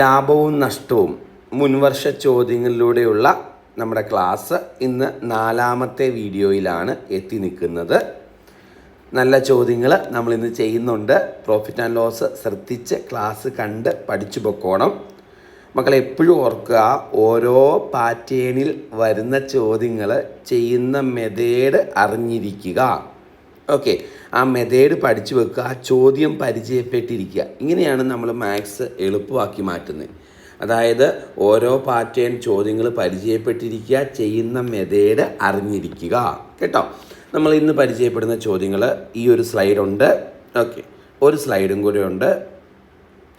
ലാഭവും നഷ്ടവും മുൻവർഷ ചോദ്യങ്ങളിലൂടെയുള്ള നമ്മുടെ ക്ലാസ് ഇന്ന് നാലാമത്തെ വീഡിയോയിലാണ് എത്തി നിൽക്കുന്നത്. നല്ല ചോദ്യങ്ങൾ നമ്മൾ ഇന്ന് ചെയ്യുന്നുണ്ട്. പ്രോഫിറ്റ് ആൻഡ് ലോസ് ശ്രദ്ധിച്ച് ക്ലാസ് കണ്ട് പഠിച്ചു പൊക്കോണം. മക്കളെ എപ്പോഴും ഓർക്കുക ഓരോ പാറ്റേണിൽ വരുന്ന ചോദ്യങ്ങൾ ചെയ്യുന്ന മെതേഡ് അറിഞ്ഞിരിക്കുക. ഓക്കെ ആ മെതേഡ് പഠിച്ചു വെക്കുക ആ ചോദ്യം പരിചയപ്പെട്ടിരിക്കുക. ഇങ്ങനെയാണ് നമ്മൾ മാത്സ് എളുപ്പമാക്കി മാറ്റുന്നത്. അതായത് ഓരോ പാറ്റേൺ ചോദ്യങ്ങൾ പരിചയപ്പെട്ടിരിക്കുക ചെയ്യുന്ന മെതേഡ് അറിഞ്ഞിരിക്കുക. കേട്ടോ? നമ്മൾ ഇന്ന് പരിചയപ്പെടുന്ന ചോദ്യങ്ങൾ ഈ ഒരു സ്ലൈഡുണ്ട് ഓക്കെ ഒരു സ്ലൈഡും കൂടെ ഉണ്ട്.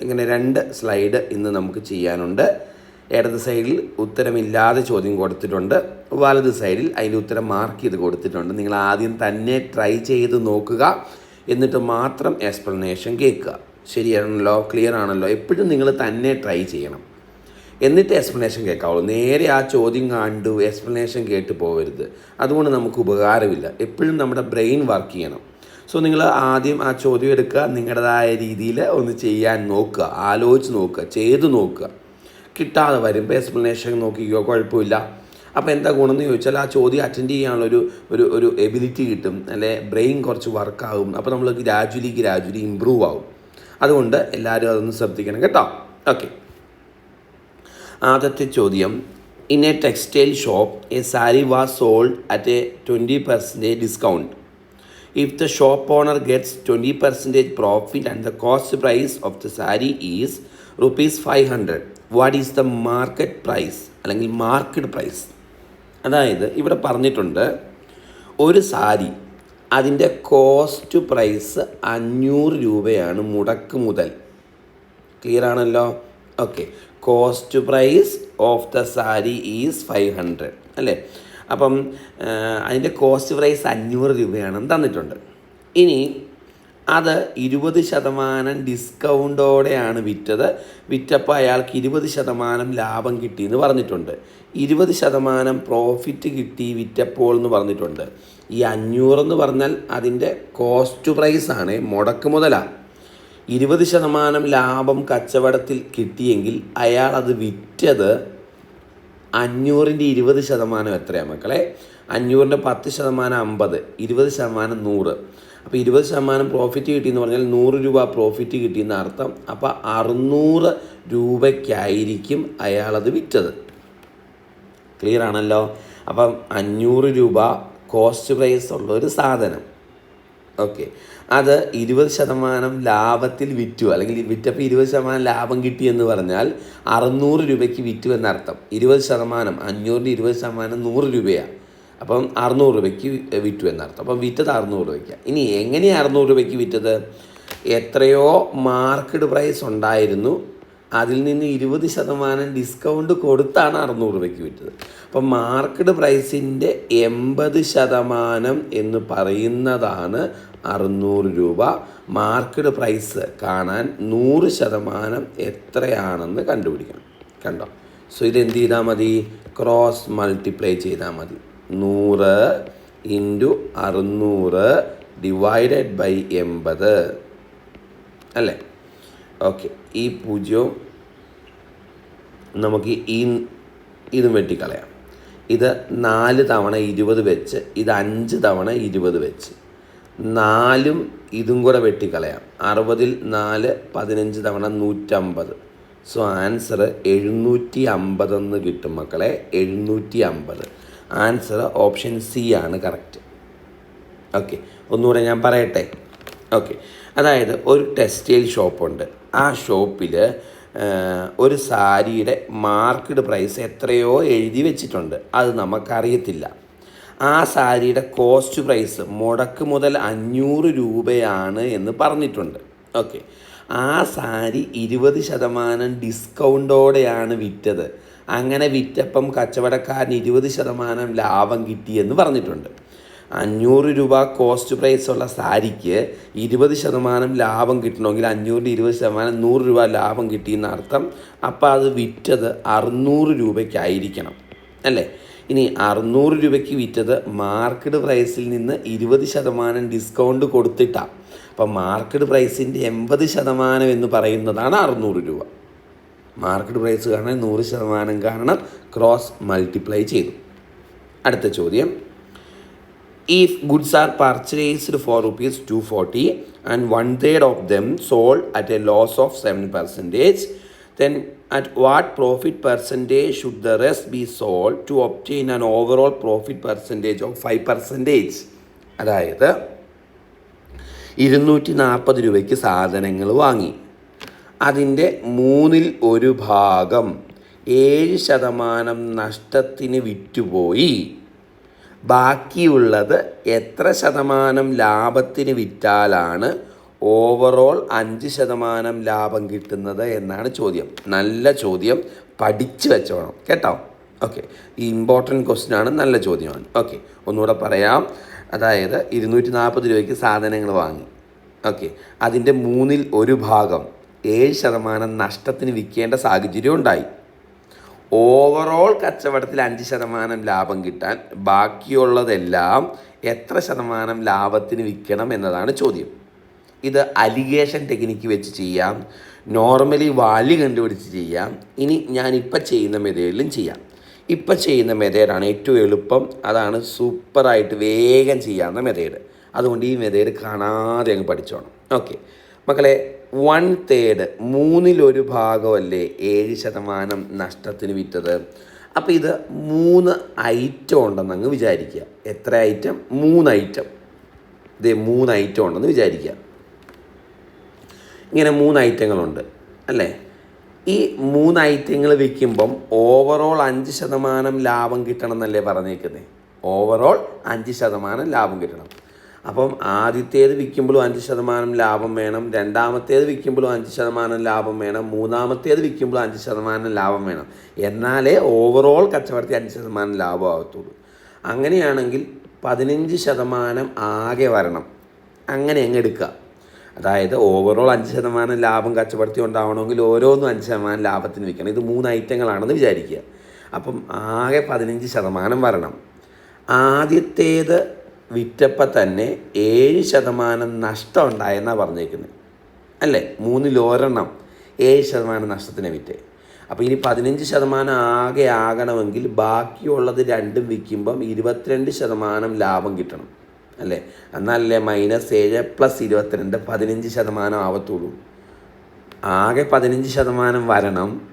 ഇങ്ങനെ രണ്ട് സ്ലൈഡ് ഇന്ന് നമുക്ക് ചെയ്യാനുണ്ട്. ഇടത് സൈഡിൽ ഉത്തരമില്ലാതെ ചോദ്യം കൊടുത്തിട്ടുണ്ട്. വലത് സൈഡിൽ അതിന്റെ ഉത്തരം മാർക്ക് ചെയ്ത് കൊടുത്തിട്ടുണ്ട്. നിങ്ങൾ ആദ്യം തന്നെ ട്രൈ ചെയ്ത് നോക്കുക. എന്നിട്ട് മാത്രം എക്സ്പ്ലനേഷൻ കേൾക്കുക. ശരിയാണല്ലോ ക്ലിയർ ആണല്ലോ. എപ്പോഴും നിങ്ങൾ തന്നെ ട്രൈ ചെയ്യണം. എന്നിട്ട് എക്സ്പ്ലനേഷൻ കേൾക്കാവുള്ളൂ. നേരെ ആ ചോദ്യം കണ്ടു എക്സ്പ്ലനേഷൻ കേട്ട് പോകരുത്. അതുകൊണ്ട് നമുക്ക് ഉപകാരമില്ല. എപ്പോഴും നമ്മുടെ ബ്രെയിൻ വർക്ക് ചെയ്യണം. സോ നിങ്ങൾ ആദ്യം ആ ചോദ്യം എടുക്കുക. നിങ്ങളുടേതായ രീതിയിൽ ഒന്ന് ചെയ്യാൻ നോക്കുക. ആലോചിച്ച് നോക്കുക. ചെയ്ത് നോക്കുക. കിട്ടാതെ വരും. ഇപ്പോൾ എക്സ്പ്ലനേഷൻ നോക്കിക്കോ കുഴപ്പമില്ല. അപ്പോൾ എന്താ ഗുണമെന്ന് ചോദിച്ചാൽ ആ ചോദ്യം അറ്റൻഡ് ചെയ്യാനുള്ളൊരു ഒരു ഒരു എബിലിറ്റി കിട്ടും. അല്ലെ ബ്രെയിൻ കുറച്ച് വർക്കാകും അപ്പോൾ നമ്മൾ ഗ്രാജുവലി ഗ്രാജുവലി ഇമ്പ്രൂവ് ആവും. അതുകൊണ്ട് എല്ലാവരും അതൊന്ന് ശ്രദ്ധിക്കണം കേട്ടോ. ഓക്കെ ആദ്യത്തെ ചോദ്യം. In a textile shop a sari was sold at a twenty percentage discount if the shop owner gets twenty percentage profit and the cost price of the sari is rupees five hundred what is the market price അല്ലെങ്കിൽ market price അതായത് ഇവിടെ പറഞ്ഞിട്ടുണ്ട് ഒരു സാരി അതിന്റെ cost price അഞ്ഞൂറ് രൂപയാണ് മുടക്ക് മുതൽ. ക്ലിയർ ആണല്ലോ? Okay cost price of the sari is five hundred അല്ലേ? അപ്പം അതിന്റെ കോസ്റ്റ് പ്രൈസ് അഞ്ഞൂറ് രൂപയാണെന്ന് തന്നിട്ടുണ്ട്. ഇനി അത് ഇരുപത് ശതമാനം ഡിസ്കൗണ്ടോടെയാണ് വിറ്റത്. വിറ്റപ്പോൾ അയാൾക്ക് ഇരുപത് ശതമാനം ലാഭം കിട്ടി എന്ന് പറഞ്ഞിട്ടുണ്ട്. ഇരുപത് ശതമാനം പ്രോഫിറ്റ് കിട്ടി വിറ്റപ്പോൾ എന്ന് പറഞ്ഞിട്ടുണ്ട്. ഈ അഞ്ഞൂറെന്ന് പറഞ്ഞാൽ അതിന്റെ കോസ്റ്റ് പ്രൈസാണ് മുടക്ക് മുതലാണ് ഇരുപത് ശതമാനം ലാഭം കച്ചവടത്തിൽ കിട്ടിയെങ്കിൽ അയാൾ അത് വിറ്റത് അഞ്ഞൂറിന്റെ ഇരുപത് ശതമാനം എത്രയാണ് മക്കളെ? അഞ്ഞൂറിന്റെ പത്ത് ശതമാനം അമ്പത് ഇരുപത് ശതമാനം നൂറ്. അപ്പോൾ ഇരുപത് ശതമാനം പ്രോഫിറ്റ് കിട്ടിയെന്ന് പറഞ്ഞാൽ നൂറ് രൂപ പ്രോഫിറ്റ് കിട്ടിയെന്ന് അർത്ഥം. അപ്പോൾ അറുന്നൂറ് രൂപയ്ക്കായിരിക്കും അയാളത് വിറ്റത്. ക്ലിയർ ആണല്ലോ? അപ്പം അഞ്ഞൂറ് രൂപ കോസ്റ്റ് പ്രൈസ് ഉള്ള ഒരു സാധനം. ഓക്കെ അത് ഇരുപത് ശതമാനം ലാഭത്തിൽ വിറ്റു. അല്ലെങ്കിൽ വിറ്റപ്പോൾ ഇരുപത് ശതമാനം ലാഭം കിട്ടി എന്ന് പറഞ്ഞാൽ അറുന്നൂറ് രൂപയ്ക്ക് വിറ്റു എന്നർത്ഥം. ഇരുപത് ശതമാനം അഞ്ഞൂറിന്റെ ഇരുപത് ശതമാനം നൂറ് രൂപയാണ് അപ്പം അറുന്നൂറ് രൂപയ്ക്ക് വിറ്റു എന്നർത്ഥം. അപ്പം വിറ്റത് അറുന്നൂറ് രൂപയ്ക്ക്. ഇനി എങ്ങനെയാണ് അറുന്നൂറ് രൂപയ്ക്ക് വിറ്റത്? എത്രയോ മാർക്കറ്റ് പ്രൈസ് ഉണ്ടായിരുന്നു. അതിൽ നിന്ന് ഇരുപത് ശതമാനം ഡിസ്കൗണ്ട് കൊടുത്താണ് അറുന്നൂറ് രൂപയ്ക്ക് വിറ്റത്. അപ്പം മാർക്കറ്റ് പ്രൈസിന്റെ എൺപത് ശതമാനം എന്ന് പറയുന്നതാണ് അറുന്നൂറ് രൂപ. മാർക്കറ്റ് പ്രൈസ് കാണാൻ നൂറ് ശതമാനം എത്രയാണെന്ന് കണ്ടുപിടിക്കണം. കണ്ടോ? സോ ഇതെന്ത് ചെയ്താൽ മതി? ക്രോസ് മൾട്ടിപ്ലൈ ചെയ്താൽ മതി. നൂറ് ഇന്റു അറുന്നൂറ് ഡിവൈഡഡ് ബൈ എൺപത്. അല്ലേ? ഓക്കെ. ഈ പൂജ്യവും നമുക്ക് ഈ ഇതും വെട്ടിക്കളയാം. ഇത് നാല് തവണ ഇരുപത് വെച്ച് ഇത് അഞ്ച് തവണ ഇരുപത് വെച്ച്. നാലും ഇതും കൂടെ വെട്ടിക്കളയാം. അറുപതിൽ നാല് പതിനഞ്ച് തവണ നൂറ്റമ്പത്. സോ ആൻസർ എഴുന്നൂറ്റി അമ്പതെന്ന് കിട്ടും മക്കളെ. എഴുന്നൂറ്റി അമ്പത്. ആൻസർ ഓപ്ഷൻ സി ആണ് കറക്റ്റ്. ഓക്കെ ഒന്നുകൂടെ ഞാൻ പറയട്ടെ. ഓക്കെ അതായത് ഒരു ടെക്സ്റ്റൈൽ ഷോപ്പുണ്ട്. ആ ഷോപ്പിൽ ഒരു സാരിയുടെ മാർക്കറ്റ് പ്രൈസ് എത്രയോ എഴുതി വെച്ചിട്ടുണ്ട്. അത് നമുക്കറിയത്തില്ല. ആ സാരിയുടെ കോസ്റ്റ് പ്രൈസ് മുടക്ക് മുതൽ അഞ്ഞൂറ് രൂപയാണ് എന്ന് പറഞ്ഞിട്ടുണ്ട്. ഓക്കെ ആ സാരി ഇരുപത് ശതമാനം ഡിസ്കൗണ്ടോടെയാണ് വിറ്റത്. അങ്ങനെ വിറ്റപ്പം കച്ചവടക്കാരൻ ഇരുപത് ശതമാനം ലാഭം കിട്ടിയെന്ന് പറഞ്ഞിട്ടുണ്ട്. അഞ്ഞൂറ് രൂപ കോസ്റ്റ് പ്രൈസ് ഉള്ള സാരിക്ക് ഇരുപത് ശതമാനം ലാഭം കിട്ടണമെങ്കിൽ അഞ്ഞൂറിന്റെ ഇരുപത് ശതമാനം നൂറ് രൂപ ലാഭം കിട്ടിയെന്ന് അർത്ഥം അപ്പോൾ അത് വിറ്റത് അറുന്നൂറ് രൂപയ്ക്കായിരിക്കണം. അല്ലേ? ഇനി അറുന്നൂറ് രൂപയ്ക്ക് വിറ്റത് മാർക്കറ്റ് പ്രൈസിൽ നിന്ന് ഇരുപത് ശതമാനം ഡിസ്കൗണ്ട് കൊടുത്തിട്ടാണ് അപ്പം മാർക്കറ്റ് പ്രൈസിന്റെ എൺപത് ശതമാനം എന്ന് പറയുന്നതാണ് അറുന്നൂറ് രൂപ. മാർക്കറ്റ് പ്രൈസ് കാരണം നൂറ് ശതമാനം കാരണം ക്രോസ് മൾട്ടിപ്ലൈ ചെയ്തു അടുത്ത ചോദ്യം if goods are purchased for rupees 240 and one third of them sold at a loss of 7 percentage then at what profit percentage should the rest be sold to obtain an overall profit percentage of 5 percentage അതായത് ഇരുന്നൂറ്റി നാൽപ്പത് രൂപയ്ക്ക് സാധനങ്ങൾ വാങ്ങി അതിന്റെ മൂന്നിൽ ഒരു ഭാഗം ഏഴ് ശതമാനം നഷ്ടത്തിന് വിറ്റുപോയി. ബാക്കിയുള്ളത് എത്ര ശതമാനം ലാഭത്തിന് വിറ്റാലാണ് ഓവറോൾ അഞ്ച് ശതമാനം ലാഭം കിട്ടുന്നത് എന്നാണ് ചോദ്യം. നല്ല ചോദ്യം. പഠിച്ചു വെച്ചോണം. കേട്ടോ? ഓക്കെ. ഈ ഇമ്പോർട്ടന്റ് ക്വസ്റ്റ്യൻ ആണ്. നല്ല ചോദ്യമാണ്. ഓക്കെ. ഒന്നുകൂടെ പറയാം. അതായത് ഇരുന്നൂറ്റി നാൽപ്പത് രൂപയ്ക്ക് സാധനങ്ങൾ വാങ്ങി. ഓക്കെ. അതിന്റെ മൂന്നിൽ ഒരു ഭാഗം ഏഴ് ശതമാനം നഷ്ടത്തിന് വിൽക്കേണ്ട സാഹചര്യം ഉണ്ടായി. ഓവറോൾ കച്ചവടത്തിൽ അഞ്ച് ശതമാനം ലാഭം കിട്ടാൻ ബാക്കിയുള്ളതെല്ലാം എത്ര ശതമാനം ലാഭത്തിന് വിൽക്കണം എന്നതാണ് ചോദ്യം. ഇത് അലിഗേഷൻ ടെക്നിക്ക് വെച്ച് ചെയ്യാം. നോർമലി വാല്യൂ കണ്ടുപിടിച്ച് ചെയ്യാം. ഇനി ഇപ്പം ചെയ്യുന്ന മെതേഡിലും ചെയ്യാം. ഇപ്പം ചെയ്യുന്ന മെതേഡാണ് ഏറ്റവും എളുപ്പം. അതാണ് സൂപ്പറായിട്ട് വേഗം ചെയ്യാവുന്ന മെതേഡ്. അതുകൊണ്ട് ഈ മെതേഡ് കാണാതെ അങ്ങ് പഠിച്ചോണം. ഓക്കെ മക്കളെ വൺ തേർഡ് മൂന്നിലൊരു ഭാഗമല്ലേ ഏഴ് ശതമാനം നഷ്ടത്തിന് വിറ്റത്? അപ്പോൾ ഇത് മൂന്ന് ഐറ്റം ഉണ്ടെന്ന് അങ്ങ് വിചാരിക്കുക. എത്ര ഐറ്റം മൂന്ന് ഐറ്റം ഇത് മൂന്ന് ഐറ്റം ഉണ്ടെന്ന് വിചാരിക്കുക. ഇങ്ങനെ മൂന്ന് ഐറ്റങ്ങളുണ്ട് അല്ലേ? ഈ മൂന്ന് ഐറ്റങ്ങൾ വിൽക്കുമ്പം ഓവറോൾ അഞ്ച് ശതമാനം ലാഭം കിട്ടണം എന്നല്ലേ പറഞ്ഞേക്കുന്നത് ഓവറോൾ അഞ്ച് ശതമാനം ലാഭം കിട്ടണം. അപ്പം ആദ്യത്തേത് വിൽക്കുമ്പോഴും അഞ്ച് ശതമാനം ലാഭം വേണം രണ്ടാമത്തേത് വിൽക്കുമ്പോഴും അഞ്ച് ശതമാനം ലാഭം വേണം മൂന്നാമത്തേത് വിൽക്കുമ്പോഴും അഞ്ച് ശതമാനം ലാഭം വേണം. എന്നാലേ ഓവറോൾ കച്ചവടത്തിൽ അഞ്ച് ശതമാനം ലാഭം ആകത്തുള്ളൂ അങ്ങനെയാണെങ്കിൽ പതിനഞ്ച് ശതമാനം ആകെ വരണം. അങ്ങനെ അങ്ങ് എടുക്കുക. അതായത് ഓവറോൾ അഞ്ച് ശതമാനം ലാഭം കച്ചവടത്തിൽ ഉണ്ടാവണമെങ്കിൽ ഓരോന്നും അഞ്ച് ശതമാനം ലാഭത്തിന് വിൽക്കണം. ഇത് മൂന്ന് ഐറ്റങ്ങളാണെന്ന് വിചാരിക്കുക. അപ്പം ആകെ പതിനഞ്ച് ശതമാനം വരണം. ആദ്യത്തേത് വിറ്റപ്പോൾ തന്നെ ഏഴ് ശതമാനം നഷ്ടം ഉണ്ടായെന്നാണ് പറഞ്ഞേക്കുന്നത് അല്ലേ? മൂന്നിലൊരെണ്ണം ഏഴ് ശതമാനം നഷ്ടത്തിനെ വിറ്റേ. അപ്പോൾ ഇനി പതിനഞ്ച് ശതമാനം ആകെ ആകണമെങ്കിൽ ബാക്കിയുള്ളത് രണ്ടും വിൽക്കുമ്പം ഇരുപത്തിരണ്ട് ശതമാനം ലാഭം കിട്ടണം. അല്ലേ? എന്നാലല്ലേ മൈനസ് ഏഴ് പ്ലസ് ഇരുപത്തിരണ്ട് പതിനഞ്ച് ശതമാനം ആവത്തുള്ളൂ. ആകെ പതിനഞ്ച് ശതമാനം വരണം.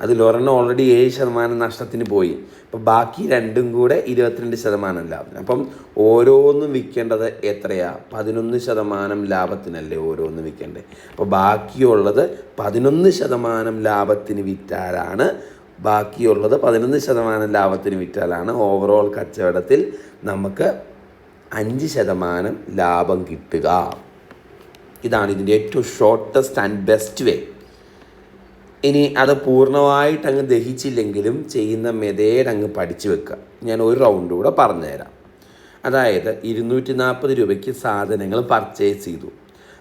അതിലൊരെണ്ണം ഓൾറെഡി ഏഴ് ശതമാനം നഷ്ടത്തിന് പോയി. അപ്പോൾ ബാക്കി രണ്ടും കൂടെ ഇരുപത്തിരണ്ട് ശതമാനം ലാഭം അപ്പം ഓരോന്നും വിൽക്കേണ്ടത് എത്രയാണ് പതിനൊന്ന് ശതമാനം ലാഭത്തിനല്ലേ ഓരോന്നും വിൽക്കേണ്ടത്. അപ്പോൾ ബാക്കിയുള്ളത് പതിനൊന്ന് ശതമാനം ലാഭത്തിന് വിറ്റാലാണ് ബാക്കിയുള്ളത് പതിനൊന്ന് ശതമാനം ലാഭത്തിന് വിറ്റാലാണ് ഓവറോൾ കച്ചവടത്തിൽ നമുക്ക് അഞ്ച് ശതമാനം ലാഭം കിട്ടുക. ഇതാണ് ഇതിന്റെ ഏറ്റവും ഷോർട്ടസ്റ്റ് ആൻഡ് ബെസ്റ്റ് വേ ഇനി അത് പൂർണമായിട്ട് അങ്ങ് ദഹിച്ചില്ലെങ്കിലും ചെയ്യുന്ന മെതേഡ് അങ്ങ് പഠിച്ചു വെക്കുക. ഞാൻ ഒരു റൗണ്ട് കൂടെ പറഞ്ഞുതരാം. അതായത് ഇരുന്നൂറ്റി നാൽപ്പത് രൂപയ്ക്ക് സാധനങ്ങൾ പർച്ചേസ് ചെയ്തു.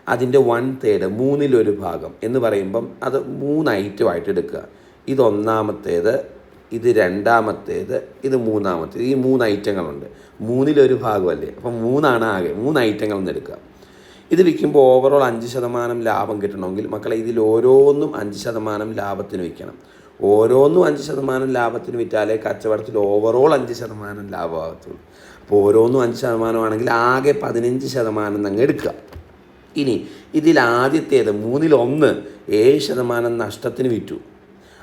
അതിന്റെ വൺ തേർഡ് മൂന്നിലൊരു ഭാഗം എന്ന് പറയുമ്പം അത് മൂന്ന് ഐറ്റമായിട്ട് എടുക്കുക. ഇത് ഒന്നാമത്തേത് ഇത് രണ്ടാമത്തേത് ഇത് മൂന്നാമത്തേത്. ഈ മൂന്ന് ഐറ്റങ്ങളുണ്ട് മൂന്നിലൊരു ഭാഗമല്ലേ? അപ്പം മൂന്നാണ് ആകെ. മൂന്ന് ഐറ്റങ്ങൾ എന്ന് എടുക്കുക. ഇത് വിൽക്കുമ്പോൾ ഓവറോൾ അഞ്ച് ശതമാനം ലാഭം കിട്ടണമെങ്കിൽ മക്കളെ ഇതിൽ ഓരോന്നും അഞ്ച് ശതമാനം ലാഭത്തിന് വിൽക്കണം. ഓരോന്നും അഞ്ച് ശതമാനം ലാഭത്തിന് വിറ്റാലേ കച്ചവടത്തിൽ ഓവറോൾ അഞ്ച് ശതമാനം ലാഭമാകത്തുള്ളൂ. അപ്പോൾ ഓരോന്നും അഞ്ച് ശതമാനമാണെങ്കിൽ ആകെ പതിനഞ്ച് ശതമാനം അങ്ങ് എടുക്കുക. ഇനി ഇതിൽ ആദ്യത്തേത് മൂന്നിലൊന്ന് ഏഴ് ശതമാനം നഷ്ടത്തിന് വിറ്റു.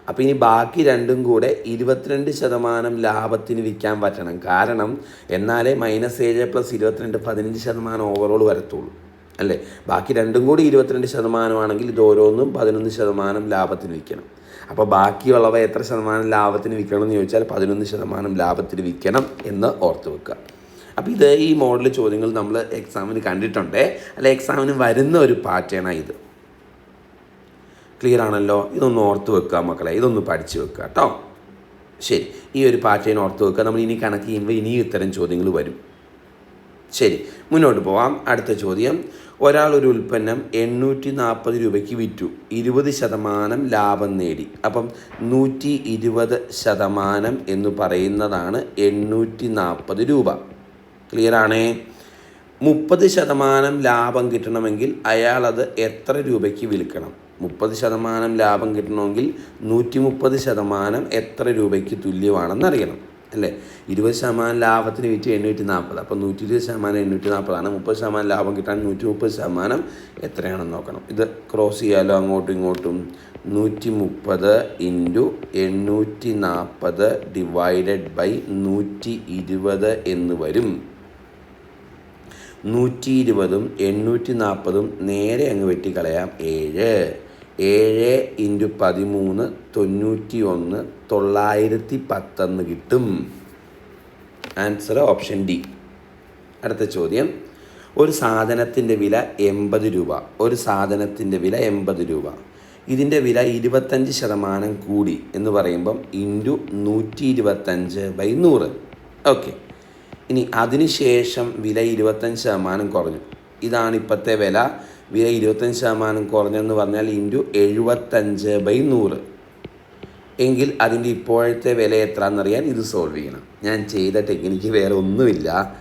അപ്പോൾ ഇനി ബാക്കി രണ്ടും കൂടെ ഇരുപത്തിരണ്ട് ശതമാനം ലാഭത്തിന് വിൽക്കാൻ പറ്റണം. കാരണം എന്നാലേ മൈനസ് ഏഴ് പ്ലസ് ഇരുപത്തിരണ്ട് പതിനഞ്ച് ശതമാനം ഓവറോൾ വരത്തുള്ളൂ. അല്ലേ? ബാക്കി രണ്ടും കൂടി ഇരുപത്തിരണ്ട് ശതമാനമാണെങ്കിൽ ഇത് ഓരോന്നും പതിനൊന്ന് ശതമാനം ലാഭത്തിന് വിൽക്കണം. അപ്പോൾ ബാക്കിയുള്ളവ എത്ര ശതമാനം ലാഭത്തിന് വിൽക്കണം എന്ന് ചോദിച്ചാൽ പതിനൊന്ന് ശതമാനം ലാഭത്തിന് വിൽക്കണം എന്ന് ഓർത്ത് വെക്കുക. അപ്പോൾ ഇത് ഈ മോഡൽ ചോദ്യങ്ങൾ നമ്മൾ എക്സാമിന് കണ്ടിട്ടുണ്ട്. അല്ല എക്സാമിന് വരുന്ന ഒരു പാറ്റേണാണ് ഇത്. ക്ലിയർ ആണല്ലോ? ഇതൊന്ന് ഓർത്ത് വെക്കുക മക്കളെ. ഇതൊന്ന് പഠിച്ചു വെക്കുക കേട്ടോ. ശരി. ഈ ഒരു പാറ്റേൺ ഓർത്ത് വെക്കുക. നമ്മൾ ഇനി കണക്ക് ചെയ്യുമ്പോൾ ഇനിയും ഇത്തരം ചോദ്യങ്ങൾ വരും. ശരി. മുന്നോട്ട് പോവാം. അടുത്ത ചോദ്യം. ഒരാൾ ഒരു ഉൽപ്പന്നം എണ്ണൂറ്റി നാൽപ്പത് രൂപയ്ക്ക് വിറ്റു. ഇരുപത് ശതമാനം ലാഭം നേടി. അപ്പം നൂറ്റി ഇരുപത് ശതമാനം എന്ന് പറയുന്നതാണ് എണ്ണൂറ്റി നാൽപ്പത് രൂപ. ക്ലിയർ ആണേ? മുപ്പത് ശതമാനം ലാഭം കിട്ടണമെങ്കിൽ അയാൾ അത് എത്ര രൂപയ്ക്ക് വിൽക്കണം? മുപ്പത് ശതമാനം ലാഭം കിട്ടണമെങ്കിൽ നൂറ്റി മുപ്പത് ശതമാനം എത്ര രൂപയ്ക്ക് തുല്യമാണെന്ന് അറിയണം. അല്ലേ? ഇരുപത് ശതമാനം ലാഭത്തിന് വിറ്റ് എണ്ണൂറ്റി നാൽപ്പത് അപ്പോൾ നൂറ്റി ഇരുപത് ശതമാനം എണ്ണൂറ്റി നാൽപ്പതാണ് മുപ്പത് ശതമാനം ലാഭം കിട്ടാൻ നൂറ്റി മുപ്പത് ശതമാനം എത്രയാണെന്ന് നോക്കണം. ഇത് ക്രോസ് ചെയ്യാലോ അങ്ങോട്ടും ഇങ്ങോട്ടും? നൂറ്റി മുപ്പത് ഇന്റു എണ്ണൂറ്റി നാൽപ്പത് ഡിവൈഡഡ് ബൈ നൂറ്റി ഇരുപത് എന്ന് വരും. നൂറ്റി ഇരുപതും എണ്ണൂറ്റി നാൽപ്പതും നേരെ അങ്ങ് വെട്ടിക്കളയാം. ഏഴ്. ഏഴ് ഇന്റു പതിമൂന്ന് തൊണ്ണൂറ്റി ഒന്ന് തൊള്ളായിരത്തി പത്തെന്ന് കിട്ടും. ആൻസർ ഓപ്ഷൻ ഡി അടുത്ത ചോദ്യം. ഒരു സാധനത്തിന്റെ വില എൺപത് രൂപ. ഒരു സാധനത്തിന്റെ വില എൺപത് രൂപ. ഇതിന്റെ വില ഇരുപത്തഞ്ച് ശതമാനം കൂടി എന്ന് പറയുമ്പം ഇന്റു നൂറ്റി ഇരുപത്തഞ്ച് ബൈ നൂറ്. ഓക്കെ ഇനി അതിനുശേഷം വില ഇരുപത്തഞ്ച് ശതമാനം കുറഞ്ഞു. ഇതാണ് ഇപ്പോഴത്തെ വില. വില ഇരുപത്തഞ്ച് ശതമാനം കുറഞ്ഞെന്ന് പറഞ്ഞാൽ ഇന്റു എഴുപത്തഞ്ച് ബൈ നൂറ്. എങ്കിൽ അതിന്റെ ഇപ്പോഴത്തെ വില എത്രയെന്നറിയാൻ ഇത് സോൾവ് ചെയ്യണം. ഞാൻ ചെയ്ത ടെക്നിക്ക് വേറെ ഒന്നുമില്ല.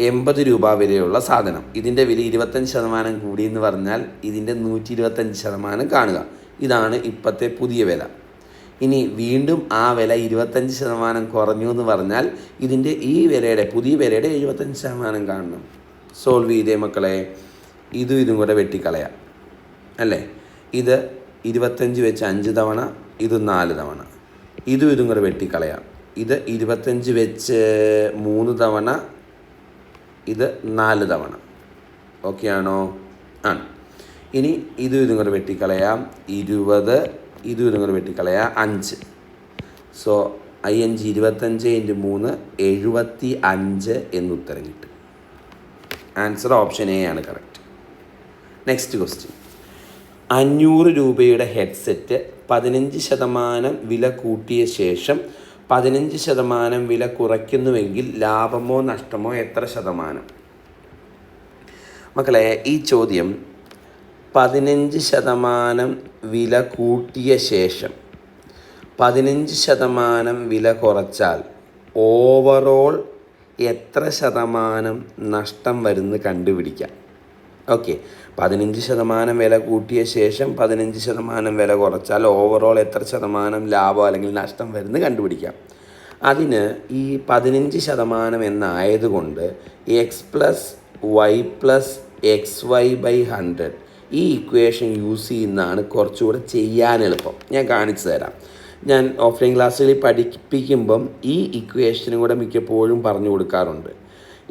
എൺപത് രൂപ വിലയുള്ള സാധനം. ഇതിന്റെ വില ഇരുപത്തഞ്ച് ശതമാനം കൂടി എന്ന് പറഞ്ഞാൽ ഇതിന്റെ നൂറ്റി ഇരുപത്തഞ്ച് ശതമാനം കാണുക. ഇതാണ് ഇപ്പോഴത്തെ പുതിയ വില. ഇനി വീണ്ടും ആ വില ഇരുപത്തഞ്ച് ശതമാനം കുറഞ്ഞു എന്ന് പറഞ്ഞാൽ ഇതിന്റെ ഈ വിലയുടെ പുതിയ വിലയുടെ എഴുപത്തഞ്ച് ശതമാനം കാണണം. സോൾവ് ചെയ്തേ മക്കളെ. ഇതും ഇതും കൂടെ വെട്ടിക്കളയാം. അല്ലേ? ഇത് ഇരുപത്തഞ്ച് വെച്ച് അഞ്ച് തവണ ഇത് നാല് തവണ. ഇതും ഇതും കൂടെ വെട്ടിക്കളയാം. ഇത് ഇരുപത്തഞ്ച് വെച്ച് മൂന്ന് തവണ ഇത് നാല് തവണ. ഓക്കെ ആണോ? ആണ്. ഇനി ഇതും ഇതും കൂടെ വെട്ടിക്കളയാം. ഇരുപത് ഇതും ഇതും കൂടെ വെട്ടിക്കളയാം. അഞ്ച്. സോ ഐ അഞ്ച് ഇരുപത്തഞ്ച് ഇന്റു മൂന്ന് എഴുപത്തി അഞ്ച് എന്നുത്തരം കിട്ടും. ആൻസർ ഓപ്ഷൻ എ ആണ് കറക്റ്റ് നെക്സ്റ്റ് ക്വസ്റ്റ്യൻ അഞ്ഞൂറ് രൂപയുടെ ഹെഡ്സെറ്റ് പതിനഞ്ച് ശതമാനം വില കൂട്ടിയ ശേഷം പതിനഞ്ച് ശതമാനം വില കുറയ്ക്കുന്നുവെങ്കിൽ ലാഭമോ നഷ്ടമോ എത്ര ശതമാനം? മക്കളെ ഈ ചോദ്യം പതിനഞ്ച് ശതമാനം വില കൂട്ടിയ ശേഷം പതിനഞ്ച് ശതമാനം വില കുറച്ചാൽ ഓവറോൾ എത്ര ശതമാനം നഷ്ടം വരുന്ന് കണ്ടുപിടിക്കാം. ഓക്കെ പതിനഞ്ച് ശതമാനം വില കൂട്ടിയ ശേഷം പതിനഞ്ച് ശതമാനം വില കുറച്ചാൽ ഓവറോൾ എത്ര ശതമാനം ലാഭം അല്ലെങ്കിൽ നഷ്ടം വരുന്ന കണ്ടുപിടിക്കാം. അതിന് ഈ പതിനഞ്ച് ശതമാനം എന്നായതുകൊണ്ട് X plus Y plus X Y by hundred ഈ ഇക്വേഷൻ യൂസ് ചെയ്യുന്നതാണ് കുറച്ചുകൂടെ ചെയ്യാൻ എളുപ്പം. ഞാൻ കാണിച്ചു തരാം. ഞാൻ ഓഫ്ലൈൻ ക്ലാസ്സുകളിൽ പഠിപ്പിക്കുമ്പം ഈ ഇക്വേഷനും കൂടെ മിക്കപ്പോഴും പറഞ്ഞു കൊടുക്കാറുണ്ട്.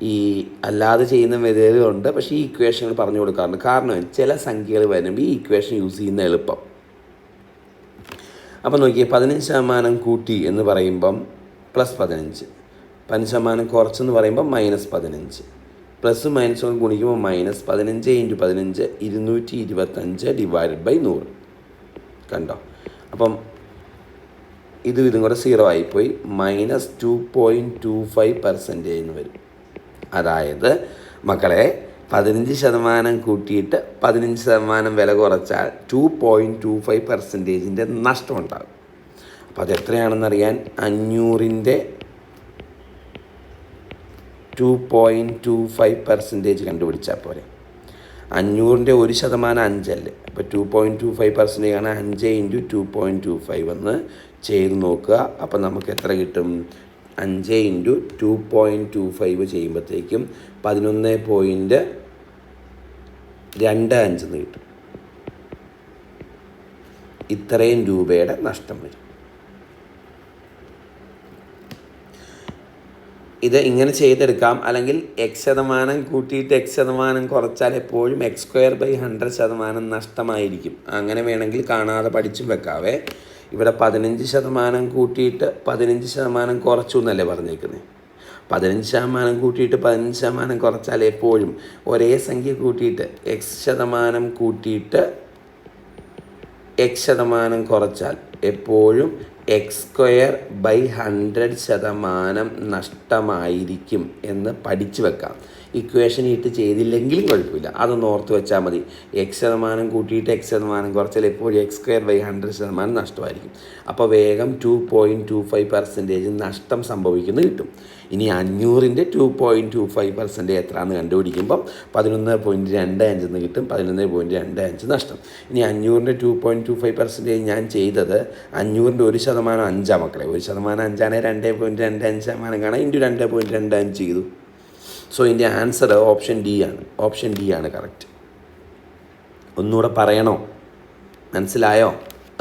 ഈ അല്ലാതെ ചെയ്യുന്ന മെതേഡുകളുണ്ട് പക്ഷേ ഈ ഇക്വേഷനുകൾ പറഞ്ഞു കൊടുക്കാറുണ്ട്. കാരണം ചില സംഖ്യകൾ വരുമ്പോൾ ഈ ഇക്വേഷൻ യൂസ് ചെയ്യുന്ന എളുപ്പം. അപ്പോൾ നോക്കിയേ പതിനഞ്ച് ശതമാനം കൂട്ടി എന്ന് പറയുമ്പം പ്ലസ് പതിനഞ്ച്. പതിനഞ്ച് ശതമാനം കുറച്ചെന്ന് പറയുമ്പോൾ മൈനസ് പതിനഞ്ച്. പ്ലസ് മൈനസും ഗുണിക്കുമ്പോൾ മൈനസ് പതിനഞ്ച് ഇന്റു പതിനഞ്ച് ഇരുന്നൂറ്റി ഇരുപത്തഞ്ച് ഡിവൈഡഡ് ബൈ നൂറ്. കണ്ടോ? അപ്പം ഇതും ഇതും കൂടെ സീറോ ആയിപ്പോയി. Minus two point two five percentage എന്ന് വരും. അതായത് മക്കളെ പതിനഞ്ച് ശതമാനം കൂട്ടിയിട്ട് പതിനഞ്ച് ശതമാനം വില കുറച്ചാൽ ടു പോയിന്റ് ടു ഫൈവ് പെർസെന്റേജിന്റെ നഷ്ടം ഉണ്ടാകും അപ്പോൾ അത് എത്രയാണെന്നറിയാൻ? അഞ്ഞൂറിന്റെ two point two five percentage കണ്ടുപിടിച്ചാൽ പോരെ. അഞ്ഞൂറിന്റെ ഒരു ശതമാനം അഞ്ചല്ലേ? അപ്പോൾ two point two five percentage ആണ് അഞ്ച് into two point two five എന്ന് ചെയ്ത് നോക്കുക. അപ്പോൾ നമുക്ക് എത്ര കിട്ടും? അഞ്ച് into two point two five ചെയ്യുമ്പോഴത്തേക്കും പതിനൊന്ന് പോയിന്റ് രണ്ട് അഞ്ച് എന്ന് കിട്ടും. ഇത്രയും രൂപയുടെ നഷ്ടം വരും. ഇത് ഇങ്ങനെ ചെയ്തെടുക്കാം. അല്ലെങ്കിൽ എക്സ് ശതമാനം കൂട്ടിയിട്ട് എക്സ് ശതമാനം കുറച്ചാൽ എപ്പോഴും എക്സ് സ്ക്വയർ ബൈ ഹൺഡ്രഡ് ശതമാനം നഷ്ടമായിരിക്കും. അങ്ങനെ വേണമെങ്കിൽ കാണാതെ പഠിച്ചും വെക്കാവേ. ഇവിടെ പതിനഞ്ച് ശതമാനം കൂട്ടിയിട്ട് പതിനഞ്ച് ശതമാനം കുറച്ചു എന്നല്ലേ പറഞ്ഞേക്കുന്നത് പതിനഞ്ച് ശതമാനം കൂട്ടിയിട്ട് പതിനഞ്ച് ശതമാനം കുറച്ചാൽ എപ്പോഴും ഒരേ സംഖ്യ കൂട്ടിയിട്ട് എക്സ് ശതമാനം കൂട്ടിയിട്ട് എക്സ് ശതമാനം കുറച്ചാൽ എപ്പോഴും എക്സ് സ്ക്വയർ ബൈ ഹൺഡ്രഡ് ശതമാനം നഷ്ടമായിരിക്കും എന്ന് പഠിച്ചു വെക്കാം. ഇക്വേഷൻ ഇട്ട് ചെയ്തില്ലെങ്കിലും കുഴപ്പമില്ല. അതൊന്ന് ഓർത്ത് വെച്ചാൽ മതി. എക്സ് ശതമാനം കൂട്ടിയിട്ട് എക്സ് ശതമാനം കുറച്ചാൽ എപ്പോഴും എക്സ് സ്ക്വയർ ബൈ ഹൺഡ്രഡ് ശതമാനം നഷ്ടമായിരിക്കും. അപ്പോൾ വേഗം two point two five percentage നഷ്ടം സംഭവിക്കുന്നു കിട്ടും. ഇനി അഞ്ഞൂറിന്റെ two point two five percentage എത്രയാണെന്ന് കണ്ടുപിടിക്കുമ്പം പതിനൊന്ന് പോയിന്റ് രണ്ട് അഞ്ചെന്ന് കിട്ടും. പതിനൊന്ന് പോയിന്റ് രണ്ട് അഞ്ച് നഷ്ടം. ഇനി അഞ്ഞൂറിന്റെ two point two five percentage ഞാൻ ചെയ്തത് അഞ്ഞൂറിന്റെ ഒരു ശതമാനം അഞ്ചാണ് മക്കളെ. ഒരു ശതമാനം അഞ്ചാണെങ്കിൽ രണ്ട് പോയിന്റ് രണ്ട് അഞ്ച് ശതമാനം കാണാം. ഇന്റു രണ്ട് പോയിന്റ് രണ്ട് അഞ്ച് ചെയ്തു. സോ ഇതിന്റെ ആൻസർ ഓപ്ഷൻ ഡി ആണ്. ഓപ്ഷൻ ഡി ആണ് കറക്റ്റ് ഒന്നുകൂടെ പറയണോ? മനസ്സിലായോ?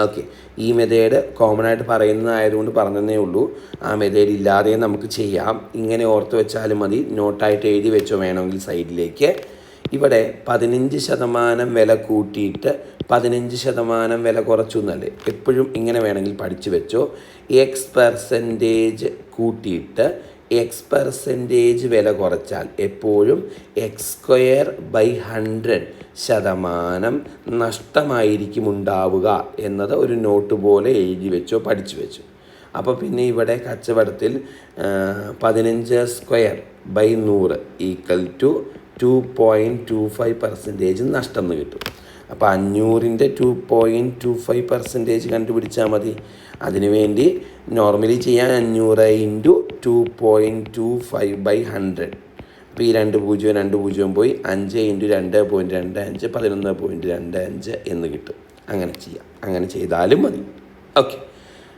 ഓക്കെ ഈ മെതേഡ് കോമൺ ആയിട്ട് പറയുന്നതായതുകൊണ്ട് പറഞ്ഞതേ ഉള്ളൂ. ആ മെതേഡ് ഇല്ലാതെ നമുക്ക് ചെയ്യാം. ഇങ്ങനെ ഓർത്ത് വെച്ചാലും മതി. നോട്ടായിട്ട് എഴുതി വെച്ചോ വേണമെങ്കിൽ സൈഡിലേക്ക് ഇവിടെ പതിനഞ്ച് ശതമാനം വില കൂട്ടിയിട്ട് പതിനഞ്ച് ശതമാനം വില കുറച്ചു എന്നല്ലേ? എപ്പോഴും ഇങ്ങനെ വേണമെങ്കിൽ പഠിച്ചു വെച്ചോ. എക്സ് പെർസെന്റേജ് കൂട്ടിയിട്ട് എക്സ് പെർസെന്റേജ് വില കുറച്ചാൽ എപ്പോഴും എക്സ് സ്ക്വയർ ബൈ ഹൺഡ്രഡ് ശതമാനം നഷ്ടമായിരിക്കും ഉണ്ടാവുക എന്നത് ഒരു നോട്ട് പോലെ എഴുതി വെച്ചോ പഠിച്ചു വെച്ചു. അപ്പോൾ പിന്നെ ഇവിടെ കച്ചവടത്തിൽ പതിനഞ്ച് സ്ക്വയർ ബൈ നൂറ് equal to two point two five percentage നഷ്ടം എന്ന് കിട്ടും. അപ്പോൾ അഞ്ഞൂറിന്റെ two point two five percentage കണ്ടുപിടിച്ചാൽ മതി. അതിനുവേണ്ടി നോർമലി ചെയ്യാൻ അഞ്ഞൂറ് into two point two five by hundred അപ്പോൾ ഈ രണ്ട് പൂജ്യവും രണ്ട് പൂജ്യവും പോയി അഞ്ച് ഇന്റു രണ്ട് പോയിന്റ് രണ്ട് അഞ്ച് പതിനൊന്ന് പോയിന്റ് രണ്ട് അഞ്ച് എന്ന് കിട്ടും. അങ്ങനെ ചെയ്യാം. അങ്ങനെ ചെയ്താലും മതി. ഓക്കെ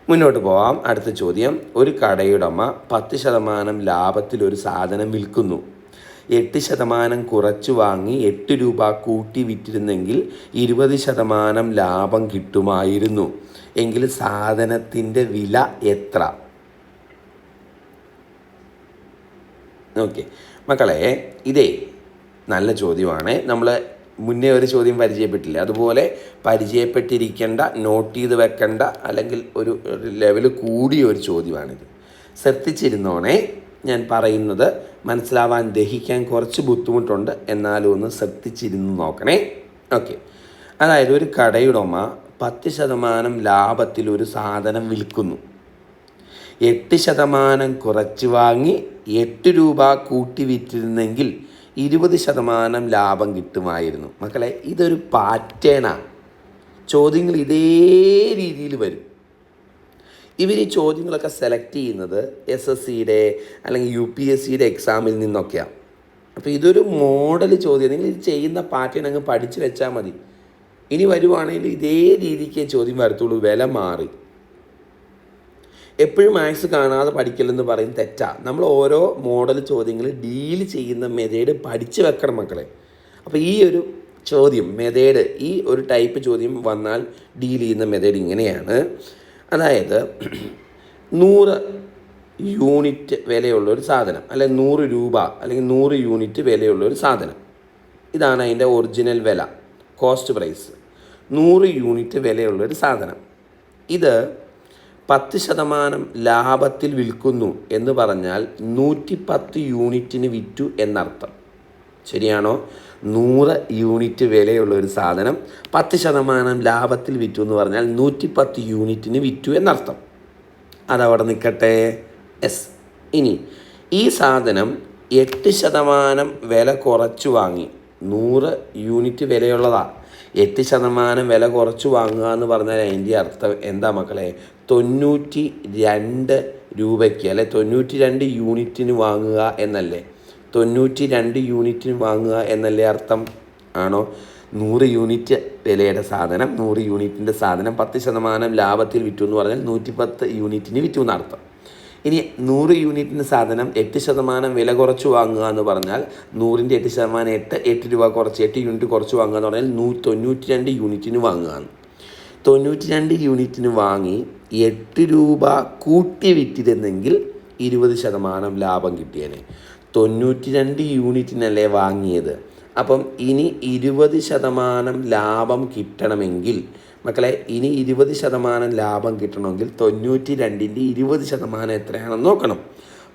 മുന്നോട്ട് പോവാം. അടുത്ത ചോദ്യം. ഒരു കടയുടമ പത്ത് ശതമാനം ലാഭത്തിൽ ഒരു സാധനം വിൽക്കുന്നു. എട്ട് ശതമാനം കുറച്ച് വാങ്ങി എട്ട് രൂപ കൂട്ടി വിറ്റിരുന്നെങ്കിൽ ഇരുപത് ശതമാനം ലാഭം കിട്ടുമായിരുന്നു. എങ്കിൽ സാധനത്തിന്റെ വില എത്ര? ഓക്കെ മക്കളെ ഇതേ നല്ല ചോദ്യമാണ്. നമ്മൾ മുന്നേ ഒരു ചോദ്യം പരിചയപ്പെട്ടില്ല? അതുപോലെ പരിചയപ്പെട്ടിരിക്കേണ്ട നോട്ട് ചെയ്ത് വെക്കേണ്ട അല്ലെങ്കിൽ ഒരു ലെവൽ കൂടിയ ഒരു ചോദ്യമാണിത്. ശ്രദ്ധിച്ചിരുന്നോണേ ഞാൻ പറയുന്നത് മനസ്സിലാവാൻ ദഹിക്കാൻ കുറച്ച് ബുദ്ധിമുട്ടുണ്ട്. എന്നാലും ഒന്ന് ശ്രദ്ധിച്ചിരുന്ന് നോക്കണേ. ഓക്കെ അതായത് ഒരു കടയുടമ പത്ത് ശതമാനം ലാഭത്തിൽ ഒരു സാധനം വിൽക്കുന്നു. എട്ട് ശതമാനം കുറച്ച് വാങ്ങി എട്ട് രൂപ കൂട്ടി വിറ്റിരുന്നെങ്കിൽ ഇരുപത് ശതമാനം ലാഭം കിട്ടുമായിരുന്നു. മക്കളെ ഇതൊരു പാറ്റേണാണ് ചോദ്യങ്ങൾ ഇതേ രീതിയിൽ വരും. ഇവർ ഈ ചോദ്യങ്ങളൊക്കെ സെലക്ട് ചെയ്യുന്നത് എസ് എസ് സിയുടെ അല്ലെങ്കിൽ യു പി എസ് സിയുടെ എക്സാമിൽ നിന്നൊക്കെയാണ് അപ്പോൾ ഇതൊരു മോഡൽ ചോദ്യം. നിങ്ങൾ ഇത് ചെയ്യുന്ന പാറ്റേൺ അങ്ങ് പഠിച്ചു വെച്ചാൽ മതി. ഇനി വരുവാണെങ്കിൽ ഇതേ രീതിക്ക് ചോദ്യം വരത്തുള്ളൂ. വില മാറി. എപ്പോഴും മാത്സ് കാണാതെ പഠിക്കലെന്ന് പറയും തെറ്റാണ് നമ്മൾ ഓരോ മോഡൽ ചോദ്യങ്ങൾ ഡീൽ ചെയ്യുന്ന മെതേഡ് പഠിച്ചു വെക്കണം മക്കളെ. അപ്പോൾ ഈ ഒരു ചോദ്യം മെതേഡ് ഈ ഒരു ടൈപ്പ് ചോദ്യം വന്നാൽ ഡീൽ ചെയ്യുന്ന മെതേഡ് ഇങ്ങനെയാണ്. അതായത് നൂറ് യൂണിറ്റ് വിലയുള്ള ഒരു സാധനം അല്ലെങ്കിൽ നൂറ് രൂപ അല്ലെങ്കിൽ നൂറ് യൂണിറ്റ് വിലയുള്ള ഒരു സാധനം. ഇതാണ് അതിന്റെ ഒറിജിനൽ വില കോസ്റ്റ് പ്രൈസ് നൂറ് യൂണിറ്റ് വിലയുള്ള ഒരു സാധനം. ഇത് പത്ത് ശതമാനം ലാഭത്തിൽ വിൽക്കുന്നു എന്ന് പറഞ്ഞാൽ നൂറ്റി പത്ത് യൂണിറ്റിന് വിറ്റു എന്നർത്ഥം. ശരിയാണോ? നൂറ് യൂണിറ്റ് വിലയുള്ള ഒരു സാധനം പത്ത് ശതമാനം ലാഭത്തിൽ വിറ്റു എന്ന് പറഞ്ഞാൽ നൂറ്റി പത്ത് യൂണിറ്റിന് വിറ്റു എന്നർത്ഥം. അതവിടെ നിൽക്കട്ടെ. എസ് ഇനി ഈ സാധനം എട്ട് ശതമാനം വില കുറച്ച് വാങ്ങി. നൂറ് യൂണിറ്റ് വിലയുള്ളതാണ് എട്ട് ശതമാനം വില കുറച്ച് വാങ്ങുക എന്ന് പറഞ്ഞാൽ അതിന്റെ അർത്ഥം എന്താ മക്കളെ? തൊണ്ണൂറ്റി രണ്ട് രൂപയ്ക്ക് അല്ലെ? തൊണ്ണൂറ്റി രണ്ട് യൂണിറ്റിന് വാങ്ങുക എന്നല്ലേ? തൊണ്ണൂറ്റി രണ്ട് യൂണിറ്റിന് വാങ്ങുക എന്നല്ലേ അർത്ഥം? ആണോ? നൂറ് യൂണിറ്റ് വിലയുടെ സാധനം നൂറ് യൂണിറ്റിന്റെ സാധനം പത്ത് ശതമാനം ലാഭത്തിൽ വിറ്റു എന്ന് പറഞ്ഞാൽ നൂറ്റിപ്പത്ത് യൂണിറ്റിന് വിറ്റു എന്നർത്ഥം ഇനി നൂറ് യൂണിറ്റിന് സാധനം എട്ട് ശതമാനം വില കുറച്ച് വാങ്ങുക എന്ന് പറഞ്ഞാൽ നൂറിന്റെ എട്ട് ശതമാനം എട്ട് എട്ട് രൂപ കുറച്ച് എട്ട് യൂണിറ്റ് കുറച്ച് വാങ്ങുക എന്ന് പറഞ്ഞാൽ നൂ തൊണ്ണൂറ്റി രണ്ട് യൂണിറ്റിന് വാങ്ങുക തൊണ്ണൂറ്റി രണ്ട് യൂണിറ്റിന് വാങ്ങി എട്ട് രൂപ കൂട്ടി വിറ്റിരുന്നെങ്കിൽ ഇരുപത് ശതമാനം ലാഭം കിട്ടിയേനെ. തൊണ്ണൂറ്റി രണ്ട് യൂണിറ്റിനല്ലേ വാങ്ങിയത്? അപ്പം ഇനി ഇരുപത് ശതമാനം ലാഭം കിട്ടണമെങ്കിൽ മക്കളെ ഇനി ഇരുപത് ശതമാനം ലാഭം കിട്ടണമെങ്കിൽ തൊണ്ണൂറ്റി രണ്ടിന്റെ ഇരുപത് ശതമാനം എത്രയാണെന്ന് നോക്കണം.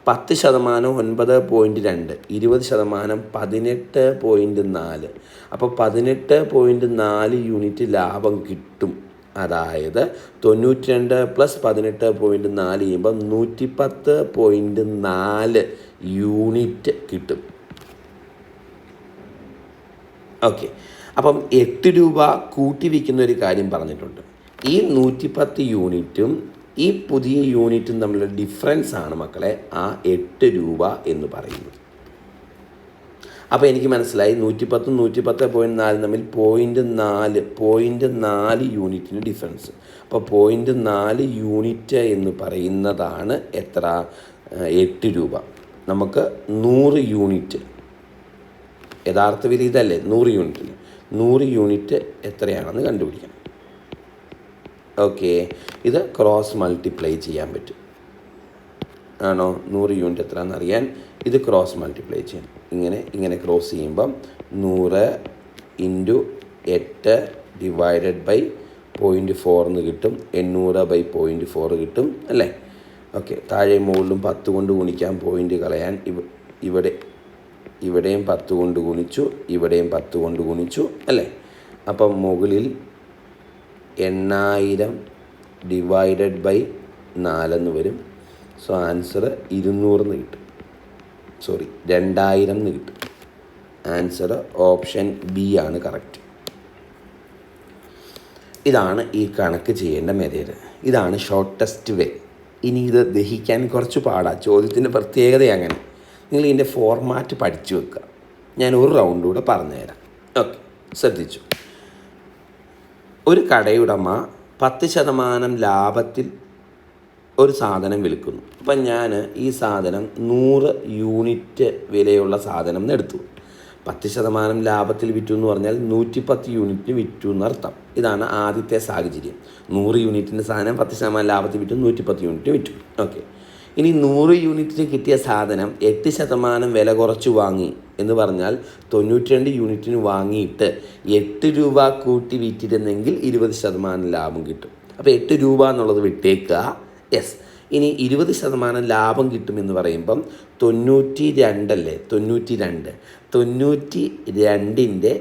പത്ത് ശതമാനം ഒൻപത് പോയിന്റ് രണ്ട് ഇരുപത് ശതമാനം പതിനെട്ട് പോയിന്റ് നാല്. അപ്പോൾ പതിനെട്ട് പോയിന്റ് നാല് യൂണിറ്റ് ലാഭം കിട്ടും. അതായത് തൊണ്ണൂറ്റി രണ്ട് പ്ലസ് പതിനെട്ട് പോയിന്റ് നാല് ചെയ്യുമ്പോൾ നൂറ്റി പത്ത് പോയിന്റ് നാല് യൂണിറ്റ് കിട്ടും. ഓക്കെ. അപ്പം എട്ട് രൂപ കൂട്ടി വയ്ക്കുന്ന ഒരു കാര്യം പറഞ്ഞിട്ടുണ്ട്. ഈ നൂറ്റിപ്പത്ത് യൂണിറ്റും ഈ പുതിയ യൂണിറ്റും തമ്മിലുള്ള ഡിഫറൻസ് ആണ് മക്കളെ ആ എട്ട് രൂപ എന്ന് പറയുന്നത്. അപ്പോൾ എനിക്ക് മനസ്സിലായി നൂറ്റിപ്പത്തും നൂറ്റിപ്പത്ത് പോയിന്റ് നാലും തമ്മിൽ പോയിന്റ് നാല് പോയിന്റ് നാല് യൂണിറ്റിന് ഡിഫറൻസ് അപ്പോൾ പോയിന്റ് നാല് യൂണിറ്റ് എന്ന് പറയുന്നതാണ് എത്ര? എട്ട് രൂപ. നമുക്ക് നൂറ് യൂണിറ്റ്. യഥാർത്ഥ വില ഇതല്ലേ? നൂറ് യൂണിറ്റിന് നൂറ് യൂണിറ്റ് എത്രയാണെന്ന് കണ്ടുപിടിക്കണം. ഓക്കെ. ഇത് ക്രോസ് മൾട്ടിപ്ലൈ ചെയ്യാൻ പറ്റും. ആണോ? നൂറ് യൂണിറ്റ് എത്രയാണെന്ന് അറിയാൻ ഇത് ക്രോസ് മൾട്ടിപ്ലൈ ചെയ്യാം ഇങ്ങനെ ഇങ്ങനെ ക്രോസ് ചെയ്യുമ്പം നൂറ് ഇന്റു എട്ട് ഡിവൈഡഡ് ബൈ പോയിന്റ് എന്ന് കിട്ടും. എണ്ണൂറ് ബൈ പോയിന്റ് ഫോർ കിട്ടും അല്ലേ? ഓക്കെ. താഴെ മുകളിലും പത്ത് കൊണ്ട് ഗുണിക്കാൻ പോയിന്റ് കളയാൻ ഇവ ഇവിടെ ഇവിടെയും പത്ത് കൊണ്ട് ഗുണിച്ചു ഇവിടെയും പത്ത് കൊണ്ട് ഗുണിച്ചു അല്ലേ? അപ്പം മുകളിൽ എണ്ണായിരം ഡിവൈഡഡ് ബൈ നാലെന്ന് വരും. സോ ആൻസർ ഇരുന്നൂറെന്ന് കിട്ടും. സോറി രണ്ടായിരം എന്ന് കിട്ടും. ആൻസർ ഓപ്ഷൻ ബി ആണ് കറക്റ്റ് ഇതാണ് ഈ കണക്ക് ചെയ്യേണ്ട മെതേഡ്. ഇതാണ് ഷോർട്ടസ്റ്റ് വേ ഇനി ഇത് ദഹിക്കാൻ കുറച്ച് പാടാ. ചോദ്യത്തിന്റെ പ്രത്യേകത അങ്ങനെ നിങ്ങൾ ഇതിന്റെ ഫോർമാറ്റ് പഠിച്ചു വെക്കുക. ഞാൻ ഒരു റൗണ്ട് കൂടെ പറഞ്ഞുതരാം. ഓക്കെ ശ്രദ്ധിച്ചു. ഒരു കടയുടമ പത്ത് ശതമാനം ലാഭത്തിൽ ഒരു സാധനം വിൽക്കുന്നു. അപ്പം ഞാൻ ഈ സാധനം നൂറ് യൂണിറ്റ് വിലയുള്ള സാധനം എടുത്തു. പത്ത് ശതമാനം ലാഭത്തിൽ വിറ്റു എന്ന് പറഞ്ഞാൽ നൂറ്റിപ്പത്ത് യൂണിറ്റിന് വിറ്റു എന്നർത്ഥം. ഇതാണ് ആദ്യത്തെ സാഹചര്യം. നൂറ് യൂണിറ്റിന്റെ സാധനം പത്ത് ശതമാനം ലാഭത്തിൽ വിറ്റു നൂറ്റിപ്പത്ത് യൂണിറ്റ് വിറ്റു. ഓക്കെ ഇനി നൂറ് യൂണിറ്റിന് കിട്ടിയ സാധനം എട്ട് ശതമാനം വില കുറച്ച് വാങ്ങി എന്ന് പറഞ്ഞാൽ തൊണ്ണൂറ്റി രണ്ട് യൂണിറ്റിന് വാങ്ങിയിട്ട് എട്ട് രൂപ കൂട്ടി വിറ്റിരുന്നെങ്കിൽ ഇരുപത് ശതമാനം ലാഭം കിട്ടും. അപ്പോൾ എട്ട് രൂപ എന്നുള്ളത് വിട്ടേക്കുക. യെസ് ഇനി ഇരുപത് ശതമാനം ലാഭം കിട്ടുമെന്ന് പറയുമ്പം തൊണ്ണൂറ്റി രണ്ടല്ലേ തൊണ്ണൂറ്റി രണ്ട് തൊണ്ണൂറ്റി രണ്ടിന്റെ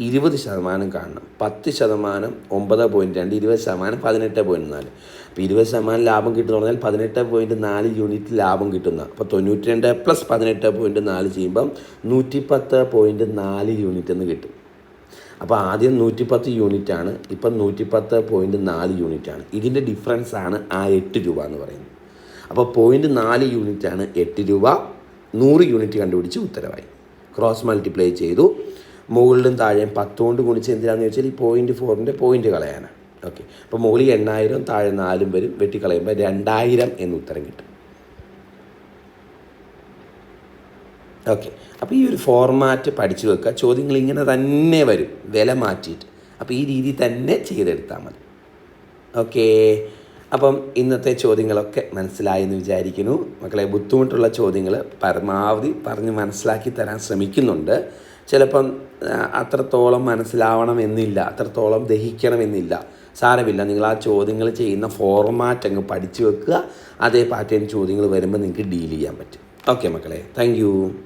ഇരുപത് ശതമാനം കാണണം. പത്ത് ശതമാനം ഒമ്പത് പോയിന്റ് രണ്ട് ഇരുപത് ശതമാനം പതിനെട്ട് പോയിന്റ് നാല്. അപ്പോൾ ഇരുപത് ശതമാനം ലാഭം കിട്ടുന്ന പറഞ്ഞാൽ പതിനെട്ട് പോയിന്റ് നാല് യൂണിറ്റ് ലാഭം കിട്ടുന്ന. അപ്പോൾ തൊണ്ണൂറ്റി രണ്ട് പ്ലസ് പതിനെട്ട് പോയിന്റ് നാല് ചെയ്യുമ്പം നൂറ്റിപ്പത്ത് പോയിന്റ് നാല് യൂണിറ്റ് എന്ന് കിട്ടും. അപ്പോൾ ആദ്യം നൂറ്റിപ്പത്ത് യൂണിറ്റ് ആണ്. ഇപ്പം നൂറ്റിപ്പത്ത് പോയിന്റ് നാല് യൂണിറ്റ് ആണ്. ഇതിന്റെ ഡിഫറൻസ് ആണ് ആ എട്ട് രൂപ എന്ന് പറയുന്നത്. അപ്പോൾ പോയിന്റ് നാല് യൂണിറ്റ് ആണ് എട്ട് രൂപ. നൂറ് യൂണിറ്റ് കണ്ടുപിടിച്ച് ഉത്തരവായി. ക്രോസ് മൾട്ടിപ്ലൈ ചെയ്തു. മുകളിലും താഴെയും പത്ത് കൊണ്ട് ഗുണിച്ച് എന്തിനാണെന്ന് ചോദിച്ചാൽ ഈ പോയിന്റ് ഫോറിന്റെ പോയിന്റ് കളയാനാണ് ഓക്കെ അപ്പോൾ മുകളിൽ എണ്ണായിരം താഴെ നാലും വരും വെട്ടിക്കളയുമ്പോൾ രണ്ടായിരം എന്ന് ഉത്തരം കിട്ടും. ഓക്കെ അപ്പോൾ ഈ ഒരു ഫോർമാറ്റ് പഠിച്ചു വെക്കുക. ചോദ്യങ്ങൾ ഇങ്ങനെ തന്നെ വരും. വില മാറ്റിയിട്ട്. അപ്പോൾ ഈ രീതി തന്നെ ചെയ്തെടുത്താൽ മതി. ഓക്കേ അപ്പം ഇന്നത്തെ ചോദ്യങ്ങളൊക്കെ മനസ്സിലായെന്ന് വിചാരിക്കുന്നു. മക്കളെ ബുദ്ധിമുട്ടുള്ള ചോദ്യങ്ങൾ പരമാവധി പറഞ്ഞ് മനസ്സിലാക്കി തരാൻ ശ്രമിക്കുന്നുണ്ട്. ചിലപ്പം അത്രത്തോളം മനസ്സിലാവണമെന്നില്ല അത്രത്തോളം ദഹിക്കണമെന്നില്ല സാരമില്ല. നിങ്ങൾ ആ ചോദ്യങ്ങൾ ചെയ്യുന്ന ഫോർമാറ്റ് അങ്ങ് പഠിച്ചു വെക്കുക. അതേ പാറ്റേൺ ചോദ്യങ്ങൾ വരുമ്പോൾ നിങ്ങൾക്ക് ഡീൽ ചെയ്യാൻ പറ്റും. ഓക്കെ മക്കളെ താങ്ക്